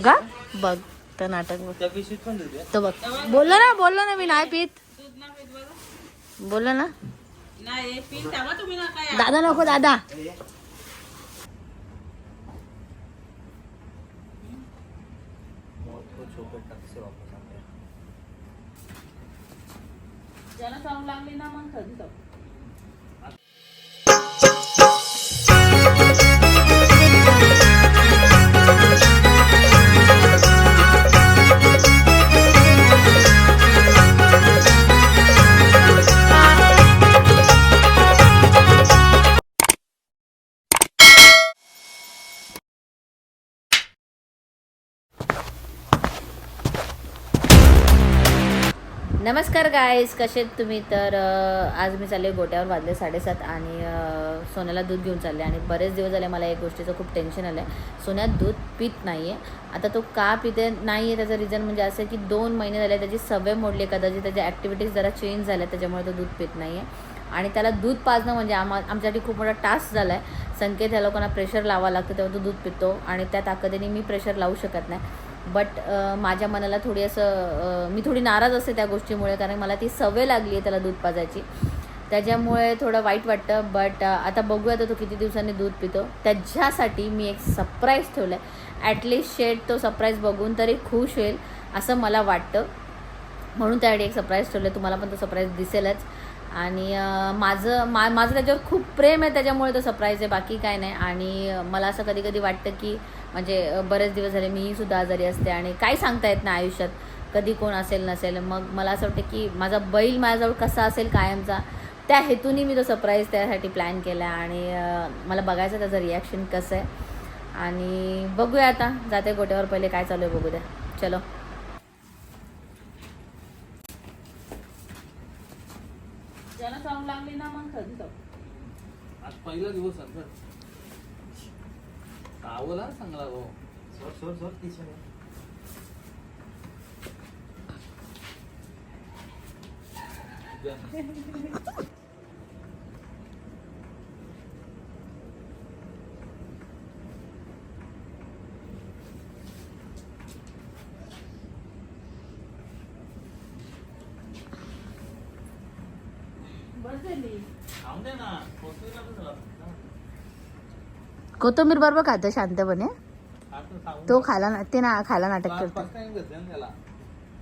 का बघ तर नाटक बघ. तो बघ. बोललो ना बोललो ना मी नाही पित. ना बोललो ना. दादा नको दादा. वापस ज्याला चांगलं लागली ना मग कधी जाऊ? नमस्कार गायस कसे तुम्ही? तर आज मी चालले गोट्यावर वाजले साडेसात आणि सोन्याला दूध घेऊन चालले आणि बरेच दिवस झाले मला एक गोष्टीचं खूप टेन्शन आलं आहे सोन्यात दूध पित नाही आहे आता तो का पिते नाही आहे त्याचं रिझन म्हणजे असं की दोन महिने झाले त्याची सवय मोडली आहे कदाचित त्याच्या ॲक्टिव्हिटीज जरा चेंज झाल्या त्याच्यामुळे तो दूध पित नाही आहे आणि त्याला दूध पाजणं म्हणजे आम्हा आमच्यासाठी खूप मोठा टास्क झाला आहे संकेत ह्या लोकांना प्रेशर लावा लागतं तेव्हा तो दूध पितो आणि त्या ताकदीने मी प्रेशर लावू शकत नाही. बट माझ्या मनाला थोडी असं मी थोडी नाराज असते त्या गोष्टीमुळे कारण मला ती सवय लागली आहे त्याला दूध पाजायची. त्याच्यामुळे थोडं वाईट वाटतं बट आता बघूया तर तो किती दिवसांनी दूध पितो. त्याच्यासाठी मी एक सरप्राईज ठेवलं आहे ॲटलिस्ट शेड तो सरप्राईज बघून तरी खुश होईल असं मला वाटतं. म्हणून त्यासाठी एक सरप्राईज ठेवलं तुम्हाला पण तो सरप्राईज दिसेलच. आणि माझं मा माझं त्याच्यावर खूप प्रेम आहे त्याच्यामुळे तो सरप्राईज आहे. बाकी काय नाही. आणि मला असं कधी कधी वाटतं की म्हणजे बरेच दिवस झाले मी सुद्धा आजारी असते आणि काही सांगता येत नाही आयुष्यात. कधी कोण असेल नसेल. मग मला असं वाटतं की माझा बैल माझ्याजवळ कसा असेल कायमचा त्या हेतूने मी तो सरप्राईज त्यासाठी प्लॅन केला आणि मला बघायचं त्याचं रिॲक्शन कसं आहे. आणि बघूया आता जाते गोट्यावर पहिले काय चालू आहे बघू द्या. चलो. ज्याला लागली ना मग कधी जाऊ आज पहिला दिवस आहे सर आवला चांगला हो सोड सोड सोड पिशवी बरं झाली खाऊन दे ना पोचलेला पण झाला. कोथिंबीर बरोबर खातं शांतपणे. आता तो खायला ना ते ना खायला नाटक करतो time घेतले ना त्याला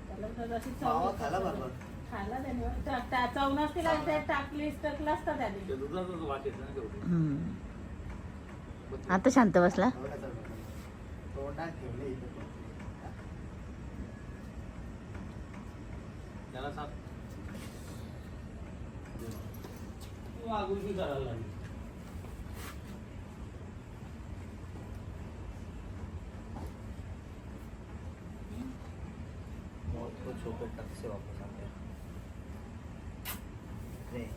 त्याला तर अशी चव मावा खाला बरोबर खायला त्याने त्या- त्या चव नसती का ते टाकली टाकलं असतं त्याने ते दुधाचाच वाट येते ना तेवढी हम्म. आता शांत बसला एवढा चालू तोंडात ठेवले इथे पण. त्याला सांग तू आगुलकी करायला लागली बहुत कुछ ऊपर तक से वापस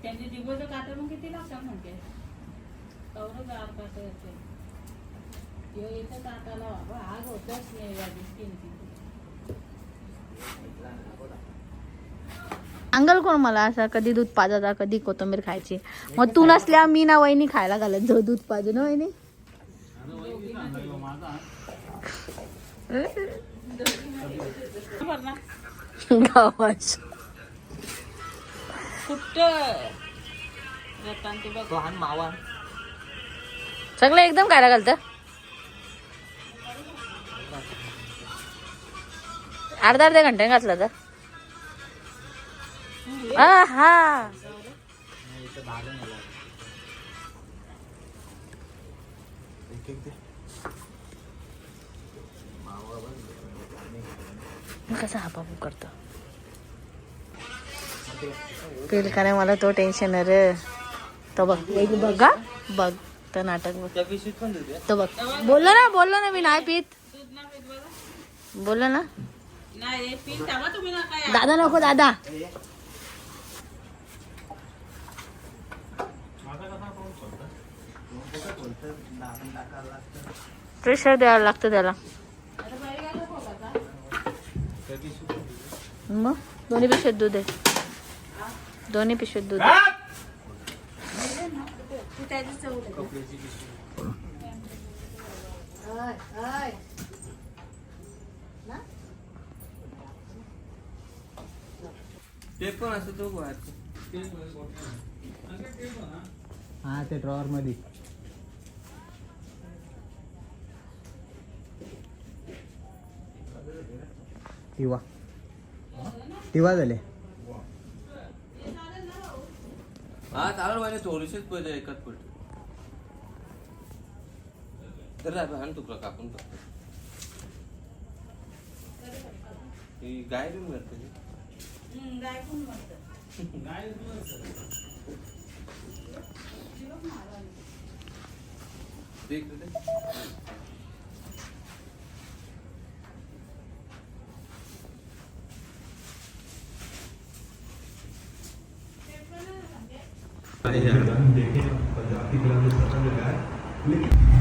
त्यांचे काटे मग किती लागतात म्हणते. कवरच आर काटे येते. इथं ताटाला बाबा आग होतच नाही या अंगल कोण मला असा कधी दूध पाजायचा कधी कोथिंबीर खायची. मग तू नसल्या मी ना वहिनी खायला घालत जो दूध पाजू ना वहिनी? गावात कुठं? बघ. मावा सगळं एकदम खायला घालतं. अर्धा अर्ध्या घंटे घातलं तर. हा. कसा हापापू करतो? फील करे मला तो टेन्शन आहे रे. तो बघ. बघा. बघ. तर नाटक बघ. तो बघ. बोललो ना बोललो ना मी. नाही पित. दूध ना पीत बरं बोललो ना. नाही पीत तेव्हा तुम्ही ना काय? दादा नको दादा. प्रेशर द्यावं लागतं त्याला. मग? दोन्ही पिशवीत दूध आहे. दोन्ही पिशवीत दूध. ते हा ते ड्रॉवर मध्ये टिवा टिवा झाले हा चालेल म्हणजे थोडीशीच पहिले एकाच पडते तर आण तुकडा कापून. ही गाय बी हम्म, गाय पण म्हणतात. जीवक मारायला. ते इकडे दे. हा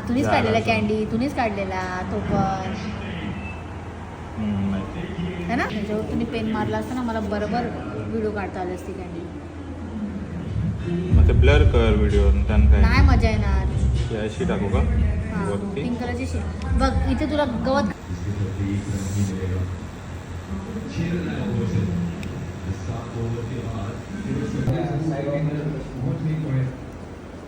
तुम्हीच काढलेला कॅन्डी तुम्हीच काढलेला तो पण. है ना? त्याच्यावर तुम्ही पेन मारला असता ना मला बरोबर व्हिडिओ काढता आली असती कॅन्डी मग ते ब्लर कर व्हिडिओ नाही मजा येणार. हे अशी टाकू का? हा पिंक कलरची शी बघ इथे तुला गवत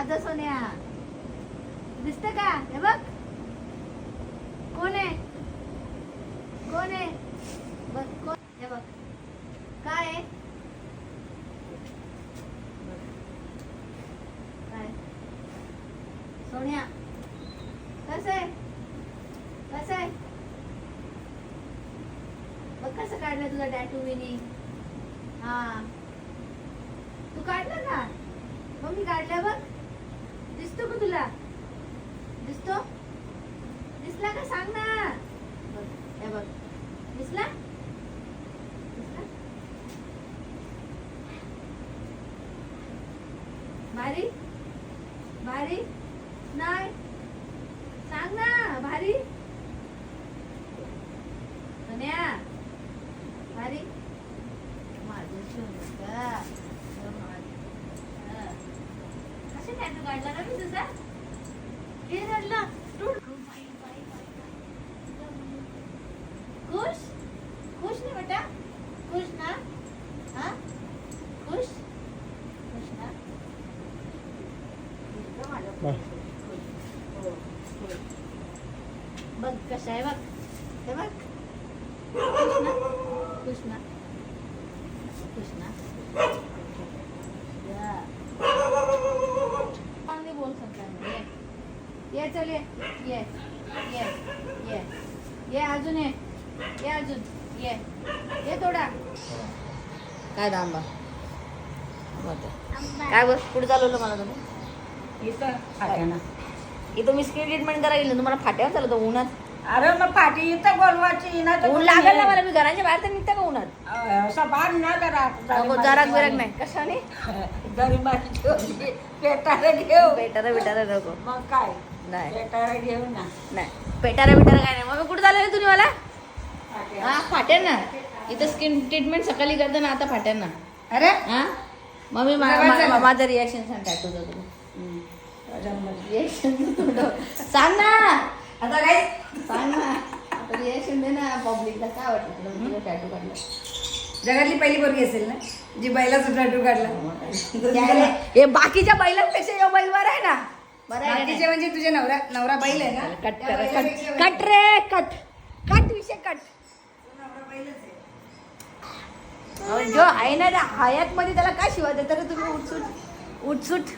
माझ सोन्या. दिसत का? हे बघ. कोण आहे? कोण आहे? बघ कोण? हे बघ. काय आहे? काय? सोन्या. कसं आहे? कसं आहे? बघ कसं काढलं तुला टॅटू विनी. हा. तू काढलं ना मग मी काढलं बघ. दिसतो का तुला? दिसतो? दिसला का? सांग ना. बघ हे बघ. दिसला? दिसला भारी भारी नाही सांग ना भारी सोन्या भारी माझं सोनं का अगं माझं. हा. कसे टॅटू काढला ना मी तुझा हे रडला तू बाई, बाई, बाई, बाई. खुश खुश ना बेटा खुश ना हा खुश खुश ना इतकं माझं खुश. हो, खुश. बघ कसं आहे बघ. हे बघ. ना या. चांगली बोल ये. ये चल ये. ये. ये. ये. ये अजून ये. ये अजून. ये. ये थोडा. काय दांबा? काय बस पुढे चालवलं मला तुम्ही? इथं फाट्यानं. इथं मी स्किन ट्रीटमेंट करायला गेली तुम्हाला फाट्यावर चालत उन्हात? अरे मग पाठी इथं बोलवायची ना ऊन लागेल ना मला मी घराच्या बाहेर तर निघता का उन्हात? असं बाण ना करा जराक बिराक नाही. कशाने? गरीबाची होती. पेटाला घेऊ. पेटारा बिटारा नको. मग काय? नाही. पेटाला घेऊ ना. नाही. पेटारा बिटारा काय नाही. मग मी कुठे चालले तुम्ही मला? फाट्या. हा फाट्यांना. इथं स्किन ट्रीटमेंट सकाळी करते ना आता फाट्यांना. अरे? हा? मग मी. माझं रिॲक्शन सांग टॅटूचं तुला सांग ना. आता काय? सांग ना. आता रिॲक्शन दे ना पब्लिकला काय वाटलं तुला? टॅटू काढला. जगातली पहिली पोरगी असेल ना जी बैलाचा टॅटू काढला. त्याला- हे. बाकीच्या बैलांपेक्षा यो बैल बरा आहे ना? बाकीचे? म्हणजे तुझे नवरा नवरा बैल आहे ना? Cut cut cut. रे कट. कट विषय कट. जो आहे ना त्या हयात मध्ये त्याला काय शिवा देता रे तुम्ही? उठसूट उठसूट